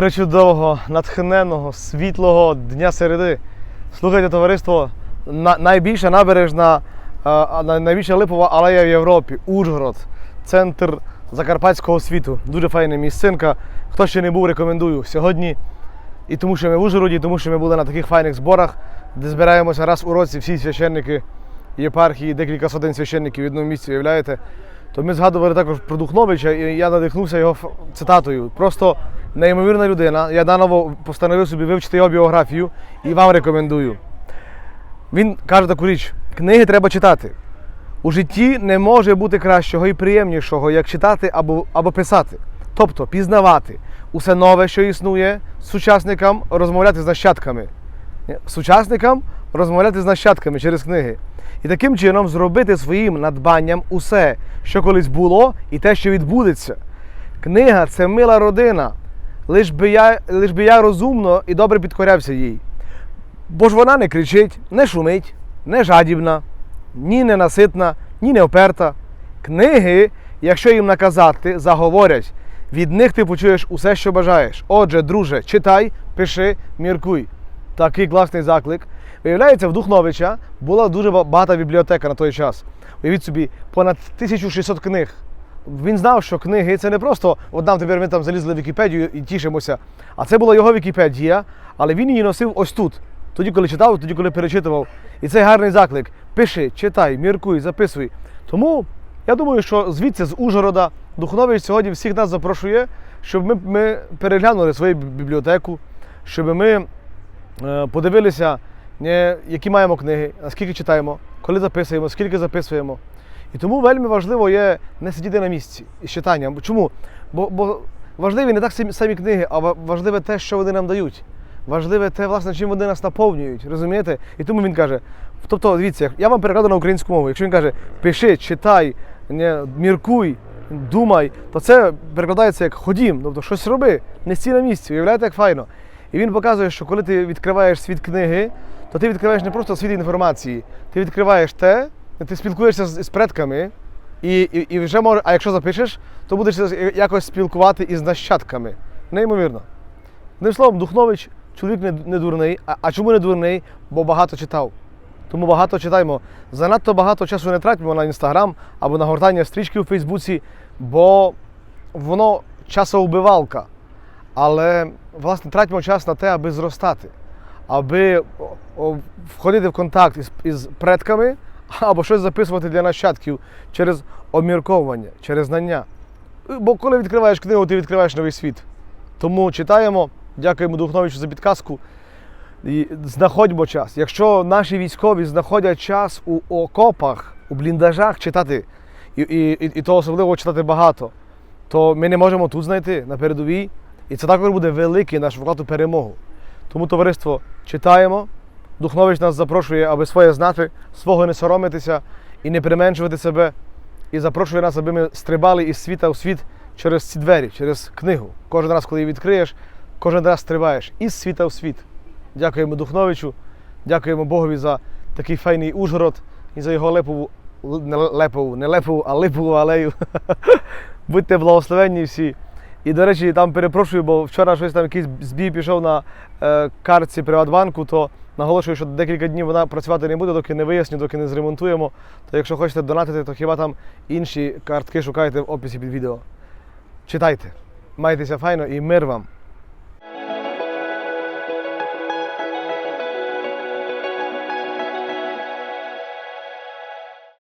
причудового, натхненного, світлого дня середи. Слухайте, товариство, на, найбільша набережна, а, найбільша липова алея в Європі, Ужгород, центр закарпатського світу. Дуже файна місцинка. Хто ще не був, рекомендую. Сьогодні і тому, що ми в Ужгороді, і тому, що ми були на таких файних зборах, де збираємося раз у році всі священники єпархії, декілька сотень священників в одному місці, уявляєте? То ми згадували також про Духновича, і я надихнувся його цитатою. Просто неймовірна людина. Я наново постановив собі вивчити його біографію і вам рекомендую. Він каже таку річ: книги треба читати. У житті не може бути кращого і приємнішого, як читати або, або писати. Тобто пізнавати усе нове, що існує, сучасникам розмовляти з нащадками. Сучасникам розмовляти з нащадками через книги. І таким чином зробити своїм надбанням усе, що колись було, і те, що відбудеться. Книга це мила родина. Лиш би я, лиш би я розумно і добре підкорявся їй. Бо ж вона не кричить, не шумить, не жадібна, ні ненаситна, ні не оперта. Книги, якщо їм наказати, заговорять. Від них ти почуєш усе, що бажаєш. Отже, друже, читай, пиши, міркуй. Такий класний заклик. Виявляється, в Духновича була дуже ба- багата бібліотека на той час. Уявіть собі, понад 1600 книг. Він знав, що книги це не просто от нам тепер ми там залізли в Вікіпедію і тішимося. А це була його Вікіпедія, але він її носив ось тут. Тоді, коли читав, тоді, коли перечитував. І це гарний заклик. Пиши, читай, міркуй, записуй. Тому я думаю, що звідси з Ужгорода Духнович сьогодні всіх нас запрошує, щоб ми, ми переглянули свою бібліотеку, щоб ми е, подивилися, які маємо книги, наскільки читаємо, коли записуємо, скільки записуємо. І тому вельми важливо є не сидіти на місці із читанням. Чому? Бо, бо важливі не так самі, книги, а важливе те, що вони нам дають. Важливе те, власне, чим вони нас наповнюють. Розумієте? І тому він каже: тобто, дивіться, я вам перекладу на українську мову. Якщо він каже, пиши, читай, не, міркуй, думай, то це перекладається як ходім, тобто щось роби, не стій на місці, уявляєте, як файно. І він показує, що коли ти відкриваєш світ книги, то ти відкриваєш не просто світ інформації, ти відкриваєш те, ти спілкуєшся з, з предками, і, і, і вже може, а якщо запишеш, то будеш якось спілкувати із нащадками. Неймовірно. Одним словом, Духнович чоловік не, не дурний. А, а чому не дурний? Бо багато читав. Тому багато читаємо. Занадто багато часу не тратимо на інстаграм або на гортання стрічки у Фейсбуці, бо воно часовбивалка. Але власне тратимо час на те, аби зростати, аби входити в контакт із, із предками або щось записувати для нащадків через обмірковування, через знання. Бо коли відкриваєш книгу, ти відкриваєш новий світ. Тому читаємо, дякуємо Духновичу за підказку. І знаходьмо час. Якщо наші військові знаходять час у окопах, у бліндажах читати, і, і, і, і то особливо читати багато, то ми не можемо тут знайти на передовій. І це також буде великий наш вклад у перемогу. Тому, товариство, читаємо. Духнович нас запрошує, аби своє знати, свого не соромитися і не применшувати себе. І запрошує нас, аби ми стрибали із світа у світ через ці двері, через книгу. Кожен раз, коли її відкриєш, кожен раз стрибаєш із світа у світ. Дякуємо Духновичу, дякуємо Богові за такий файний Ужгород і за його лепову, не лепову, не лепову, а липову алею. Будьте благословенні всі. І, до речі, там перепрошую, бо вчора щось там якийсь збій пішов на е, картці Приватбанку, то наголошую, що декілька днів вона працювати не буде, доки не виясню, доки не зремонтуємо. То якщо хочете донатити, то хіба там інші картки шукайте в описі під відео. Читайте, майтеся файно і мир вам!